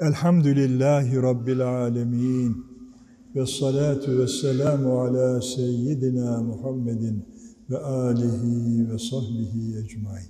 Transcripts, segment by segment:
Elhamdülillahi Rabbil alemin. Ve salatu ve selamu ala seyyidina Muhammedin ve alihi ve sahbihi ecmain.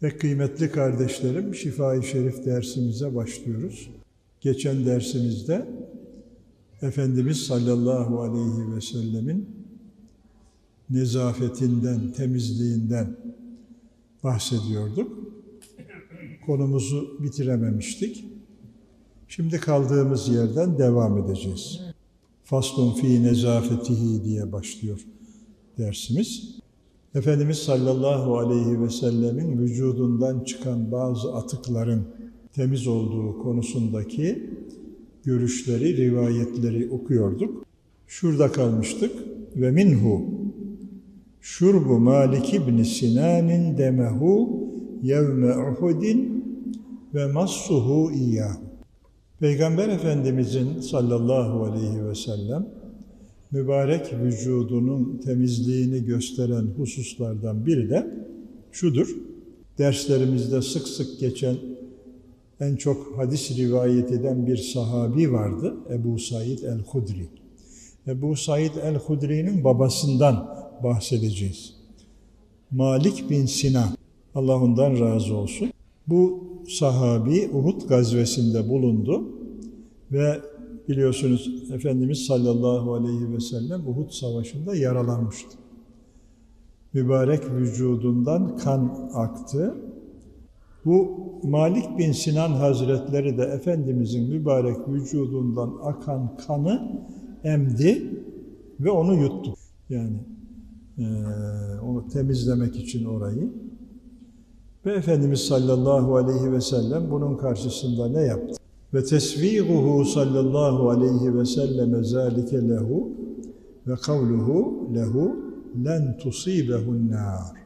Pek kıymetli kardeşlerim, Şifa-i Şerif dersimize başlıyoruz. Geçen dersimizde Efendimiz sallallahu aleyhi ve sellemin nezafetinden, temizliğinden bahsediyorduk. Konumuzu bitirememiştik. Şimdi kaldığımız yerden devam edeceğiz. Faslun fi nezafetihi diye başlıyor dersimiz. Efendimiz sallallahu aleyhi ve sellemin vücudundan çıkan bazı atıkların temiz olduğu konusundaki görüşleri, rivayetleri okuyorduk. Şurada kalmıştık. Ve minhu şurbu Malik ibn Sinan'in demehu yevme Uhudin ve massuhu iyyahu. Peygamber Efendimizin sallallahu aleyhi ve sellem mübarek vücudunun temizliğini gösteren hususlardan biri de şudur. Derslerimizde sık sık geçen en çok hadis rivayet eden bir sahabi vardı. Ebu Said el-Hudri. Ebu Said el-Hudri'nin babasından bahsedeceğiz. Malik bin Sinan. Allah ondan razı olsun. Bu sahabi Uhud gazvesinde bulundu ve biliyorsunuz Efendimiz sallallahu aleyhi ve sellem Uhud savaşında yaralanmıştı. Mübarek vücudundan kan aktı. Bu Malik bin Sinan Hazretleri de Efendimizin mübarek vücudundan akan kanı emdi ve onu yuttu. Yani e, onu temizlemek için orayı. Ve Efendimiz sallallahu aleyhi ve sellem bunun karşısında ne yaptı? Ve tesviğuhu sallallahu aleyhi ve selleme zâlike lehu ve kavluhu lehu len tusibehun nâr.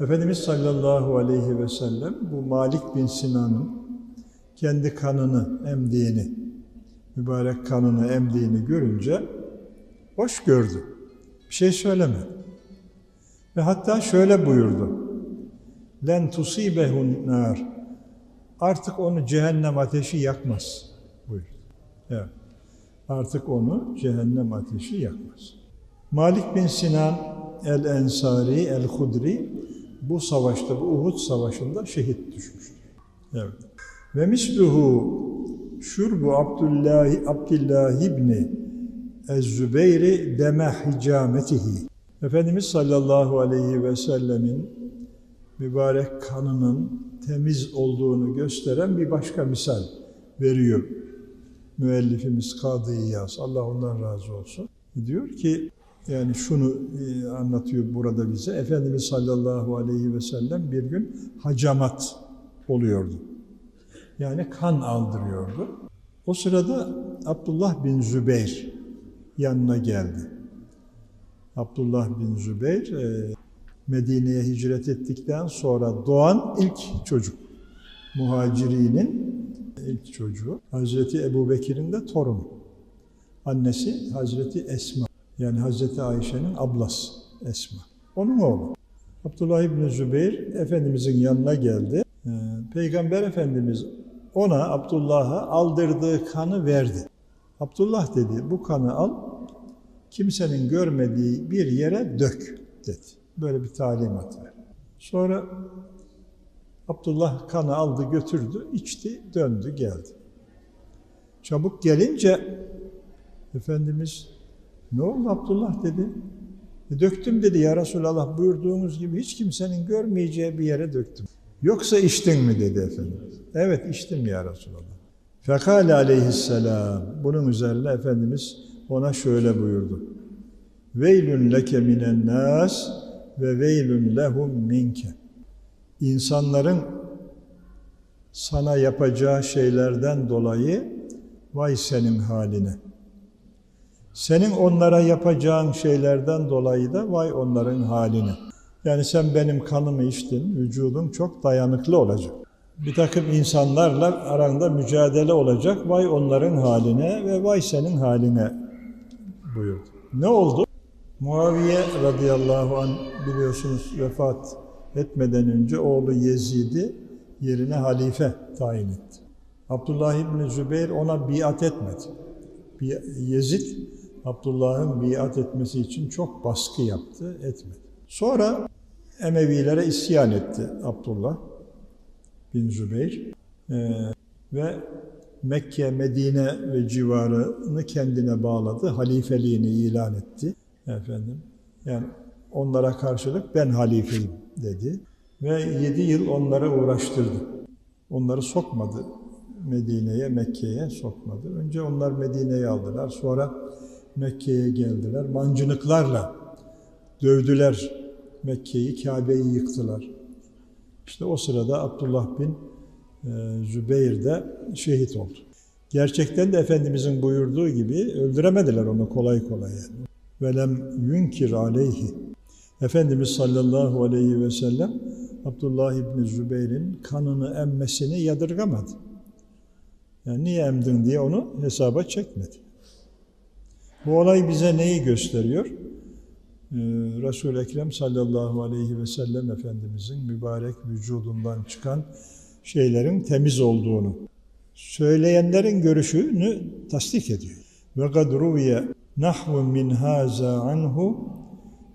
Efendimiz sallallahu aleyhi ve sellem bu Malik bin Sinan'ın kendi kanını emdiğini, mübarek kanını emdiğini görünce hoş gördü. Bir şey söylemedi. Ve hatta şöyle buyurdu. Len tusibehun nar. Artık onu cehennem ateşi yakmaz. Buyur. Evet. Artık onu cehennem ateşi yakmaz. Malik bin Sinan el-Ensari el-Hudri bu savaşta, bu Uhud savaşında şehit düşmüştür. Evet. Ve misluhu şurbu Abdullah Abdullah ibni Ez-Zübeyri deme hicametihi. Efendimiz sallallahu aleyhi ve sellemin mübarek kanının temiz olduğunu gösteren bir başka misal veriyor. Müellifimiz Kadı İyaz, Allah ondan razı olsun. Diyor ki, yani şunu e, anlatıyor burada bize. Efendimiz sallallahu aleyhi ve sellem bir gün hacamat oluyordu. Yani kan aldırıyordu. O sırada Abdullah bin Zübeyr yanına geldi. Abdullah bin Zübeyr e, Medine'ye hicret ettikten sonra doğan ilk çocuk. Muhacirinin ilk çocuğu. Hazreti Ebu Bekir'in de torunu. Annesi Hazreti Esma. Yani Hazreti Ayşe'nin ablası Esma. Onun oğlu. Abdullah İbni Zübeyir Efendimizin yanına geldi. Ee, Peygamber Efendimiz ona Abdullah'a aldırdığı kanı verdi. Abdullah dedi bu kanı al kimsenin görmediği bir yere dök dedi. Böyle bir talimat ver. Sonra Abdullah kanı aldı götürdü, içti, döndü, geldi. Çabuk gelince Efendimiz ne oldu Abdullah dedi. E, döktüm dedi ya Resulallah buyurduğunuz gibi hiç kimsenin görmeyeceği bir yere döktüm. Yoksa içtin mi dedi Efendimiz. Evet içtim ya Resulallah. Fekale aleyhisselam. Bunun üzerine Efendimiz ona şöyle buyurdu. Veylün leke minen nas ve veylün lehum minke. İnsanların sana yapacağı şeylerden dolayı vay senin haline. Senin onlara yapacağın şeylerden dolayı da vay onların haline. Yani sen benim kanımı içtin, vücudun çok dayanıklı olacak. Bir takım insanlarla aranda mücadele olacak, vay onların haline ve vay senin haline buyurdu. Ne oldu? Muaviye radıyallahu an biliyorsunuz vefat etmeden önce oğlu Yezid'i yerine halife tayin etti. Abdullah İbni Zübeyir ona biat etmedi. Yezid, Abdullah'ın biat etmesi için çok baskı yaptı, etmedi. Sonra Emevilere isyan etti Abdullah bin Zübeyir. Ee, ve Mekke, Medine ve civarını kendine bağladı. Halifeliğini ilan etti. Efendim. Yani onlara karşılık ben halifeyim dedi. Ve yedi yıl onlara uğraştırdı. Onları sokmadı Medine'ye, Mekke'ye sokmadı. Önce onlar Medine'ye aldılar. Sonra Mekke'ye geldiler. Mancınıklarla dövdüler Mekke'yi, Kabe'yi yıktılar. İşte o sırada Abdullah bin e, Zübeyir de şehit oldu. Gerçekten de Efendimizin buyurduğu gibi öldüremediler onu kolay kolay. Yani. Velem yunkir aleyhi. Efendimiz sallallahu aleyhi ve sellem Abdullah İbni Zübeyir'in kanını emmesini yadırgamadı. Yani niye emdin diye onu hesaba çekmedi. Bu olay bize neyi gösteriyor? Ee, Resul-i Ekrem sallallahu aleyhi ve sellem Efendimizin mübarek vücudundan çıkan şeylerin temiz olduğunu, söyleyenlerin görüşünü tasdik ediyor. Ve kad ruviye nahvun min haza anhu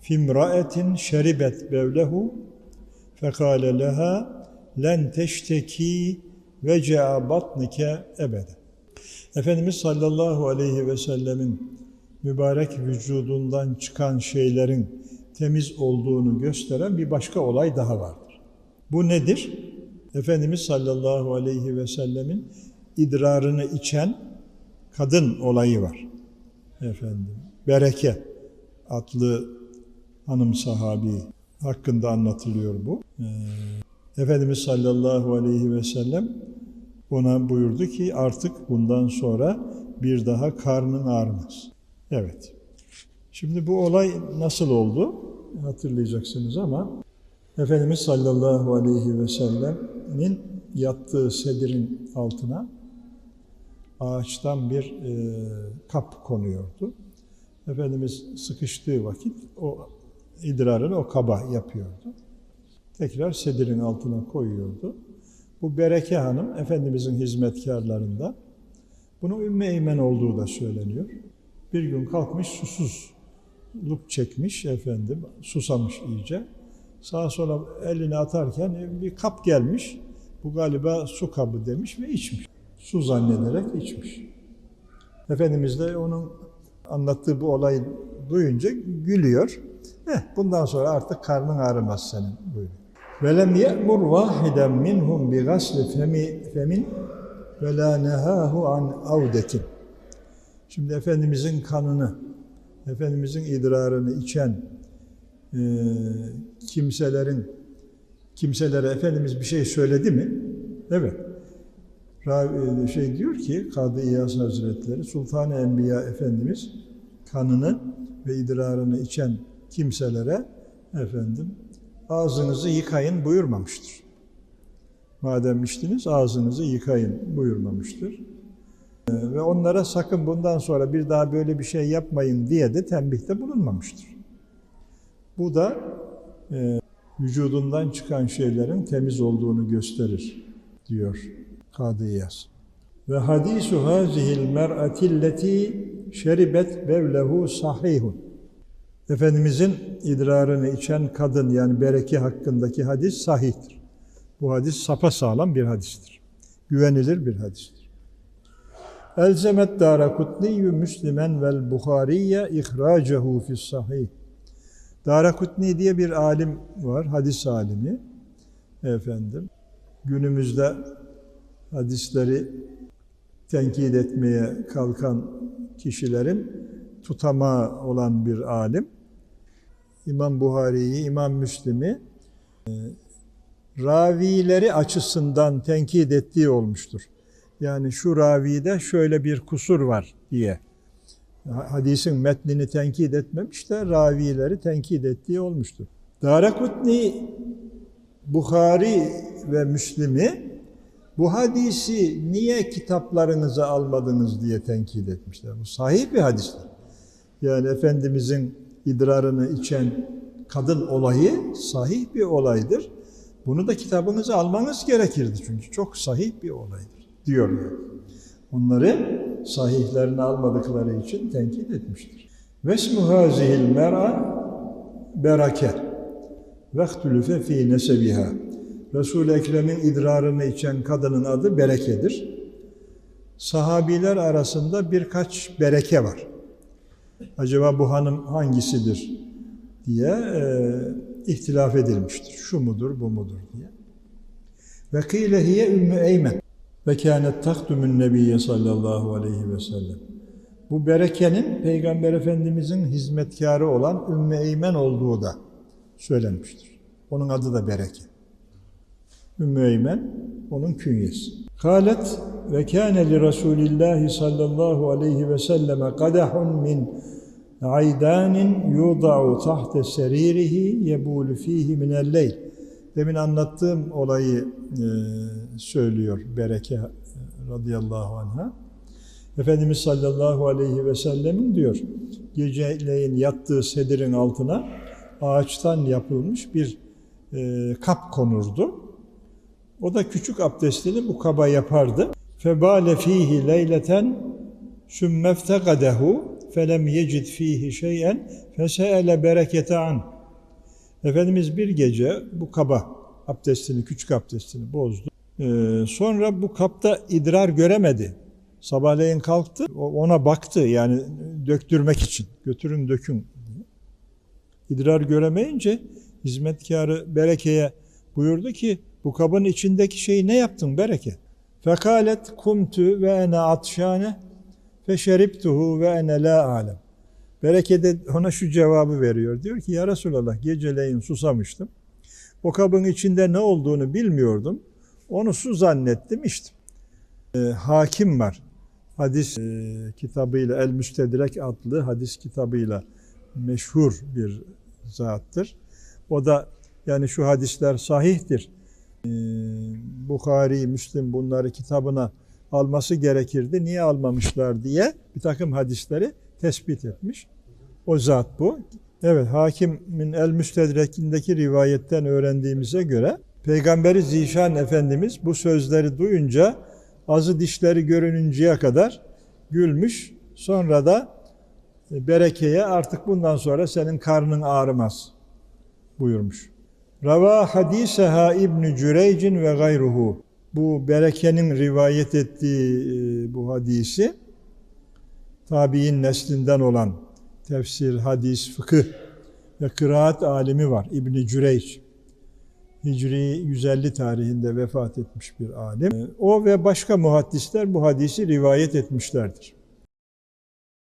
fimra'etin şeribet bevlehu fekale leha len teşteki veca batnike ebede. Efendimiz sallallahu aleyhi ve sellemin mübarek vücudundan çıkan şeylerin temiz olduğunu gösteren bir başka olay daha vardır. Bu nedir? Efendimiz sallallahu aleyhi ve sellemin idrarını içen kadın olayı var. Efendim, Bereke adlı hanım sahabi hakkında anlatılıyor bu. Ee, Efendimiz sallallahu aleyhi ve sellem ona buyurdu ki artık bundan sonra bir daha karnın ağrımaz. Evet. Şimdi bu olay nasıl oldu? Hatırlayacaksınız ama Efendimiz sallallahu aleyhi ve sellemin yattığı sedirin altına ağaçtan bir e, kap konuyordu. Efendimiz sıkıştığı vakit o idrarını o kaba yapıyordu. Tekrar sedirin altına koyuyordu. Bu Bereke Hanım Efendimizin hizmetkarlarında bunun Ümmü Eymen olduğu da söyleniyor. Bir gün kalkmış susuzluk çekmiş efendim, susamış iyice. Sağa sola elini atarken bir kap gelmiş. Bu galiba su kabı demiş ve içmiş. Su zannederek içmiş. Efendimiz de onun anlattığı bu olayı duyunca gülüyor. Eh, bundan sonra artık karnın ağrımaz senin buyuruyor. Minhum bi gasli femi femin ve la nehahu an avdetin. Şimdi Efendimizin kanını, Efendimizin idrarını içen e, kimselerin kimselere Efendimiz bir şey söyledi mi? Evet. Ravi, şey diyor ki Kadı İyaz Hazretleri Sultan-ı Enbiya Efendimiz kanını ve idrarını içen kimselere efendim ağzınızı yıkayın buyurmamıştır. Madem içtiniz ağzınızı yıkayın buyurmamıştır. Ve onlara sakın bundan sonra bir daha böyle bir şey yapmayın diye de tembihte bulunmamıştır. Bu da e, vücudundan çıkan şeylerin temiz olduğunu gösterir diyor Kadı. Ve hadisu hazihil mer'atilleti şeribet bevlehu sahihun. Efendimizin idrarını içen kadın yani bereke hakkındaki hadis sahihtir. Bu hadis sapasağlam bir hadistir. Güvenilir bir hadistir. Elzemet Darakutniyyü Müslimen vel Buhariye ihracehu fis sahih. Darakutni diye bir alim var, hadis alimi. Efendim, günümüzde hadisleri tenkit etmeye kalkan kişilerin tutamağı olan bir alim. İmam Buhari'yi, İmam Müslim'i e, ravileri açısından tenkit ettiği olmuştur. Yani şu ravide şöyle bir kusur var diye. Hadisin metnini tenkit etmemiş de ravileri tenkit ettiği olmuştur. Darakutni, Bukhari ve Müslim'i bu hadisi niye kitaplarınıza almadınız diye tenkit etmişler. Bu sahih bir hadistir. Yani Efendimizin idrarını içen kadın olayı sahih bir olaydır. Bunu da kitabınıza almanız gerekirdi çünkü çok sahih bir olaydır. diyor. yani. Onları sahihlerini almadıkları için tenkit etmiştir. Vesmu hazihil mer'a berake vehtülüfe fi nesebiha. Resul-i Ekrem'in idrarını içen kadının adı berekedir. Sahabiler arasında birkaç bereke var. Acaba bu hanım hangisidir diye e, ihtilaf edilmiştir. Şu mudur, bu mudur diye. Ve kıyle hiye ümmü eymen. Ve kânet tahtümün nebiyye sallallahu aleyhi ve sellem. Bu berekenin Peygamber Efendimizin hizmetkarı olan Ümmü Eymen olduğu da söylenmiştir. Onun adı da bereke. Ümmü Eymen onun künyesi. Kalet ve kâne li Resulillahi sallallahu aleyhi ve selleme kadehun min aydanin yuda'u tahte seririhi yebulu fihi minel leyl. Demin anlattığım olayı e, söylüyor Bereke radıyallahu anh'a. Efendimiz sallallahu aleyhi ve sellemin diyor, geceleyin yattığı sedirin altına ağaçtan yapılmış bir e, kap konurdu. O da küçük abdestini bu kaba yapardı. Febale fihi leyleten sümmeftegadehu felem yecid fihi şeyen feseele berekete an. Efendimiz bir gece bu kaba abdestini, küçük abdestini bozdu. Ee, sonra bu kapta idrar göremedi. Sabahleyin kalktı, ona baktı yani döktürmek için. Götürün dökün. İdrar göremeyince hizmetkarı Bereke'ye buyurdu ki bu kabın içindeki şeyi ne yaptın Bereke? Fekalet kumtu ve ene atşane feşeriptuhu ve ene la alem. Bereke de ona şu cevabı veriyor. Diyor ki ya Resulallah geceleyin susamıştım. O kabın içinde ne olduğunu bilmiyordum. Onu su zannettim içtim. Ee, hakim var. Hadis e, kitabıyla El Müstedrek adlı hadis kitabıyla meşhur bir zattır. O da yani şu hadisler sahihtir. Ee, Bukhari, Müslim bunları kitabına alması gerekirdi. Niye almamışlar diye bir takım hadisleri tespit etmiş. O zat bu. Evet, Hakim'in El Müstedrek'indeki rivayetten öğrendiğimize göre Peygamberi Zişan Efendimiz bu sözleri duyunca azı dişleri görününceye kadar gülmüş. Sonra da Bereke'ye artık bundan sonra senin karnın ağrımaz buyurmuş. Rava hadiseha İbn Cüreycin ve gayruhu. Bu Bereke'nin rivayet ettiği e, bu hadisi tabi'in neslinden olan tefsir, hadis, fıkıh ve kıraat alimi var İbn Cüreyc. Hicri 150 tarihinde vefat etmiş bir alim. O ve başka muhaddisler bu hadisi rivayet etmişlerdir.